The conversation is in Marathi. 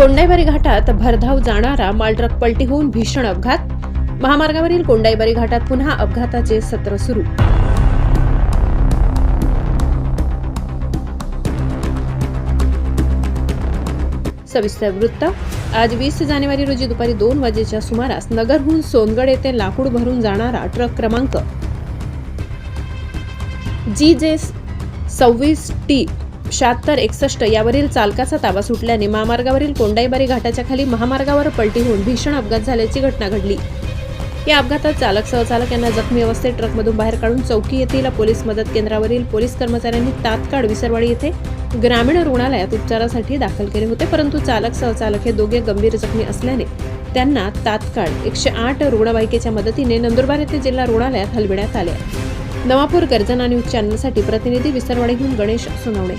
कोंडाईबारी घाटात भरधाव जाणारा मालट्रक पलटी होऊन भीषण अपघात. महामार्गावरील कोंडाईबारी घाटात पुन्हा अपघाताचे सत्र सुरू. सविस्तर वृत्त. आज वीस जानेवारी रोजी दुपारी दोन वाजेच्या सुमारास नगरहून सोनगड येथे लाकूड भरून जाणारा ट्रक क्रमांक. जी जे सव्वीस टी शहात्तर एकसष्ट यावरील चालकाचा ताबा सुटल्याने महामार्गावरील कोंडाईबारी घाटाच्या खाली महामार्गावर पलटी होऊन भीषण अपघात झाल्याची घटना घडली. या अपघातात चालक सहचालक यांना जखमी अवस्थेत ट्रकमधून बाहेर काढून चौकी येथील पोलीस मदत केंद्रावरील पोलीस कर्मचाऱ्यांनी तात्काळ विसरवाडी येथे ग्रामीण रुग्णालयात उपचारासाठी दाखल केले होते परंतु चालक सहचालक हे दोघे गंभीर जखमी असल्याने त्यांना तात्काळ एकशे आठ रुग्णवाहिकेच्या मदतीने नंदुरबार येथे जिल्हा रुग्णालयात हलविण्यात आले नवापूर गर्जन आणि चॅनलसाठी प्रतिनिधी विसरवाडीहून गणेश सोनवणे.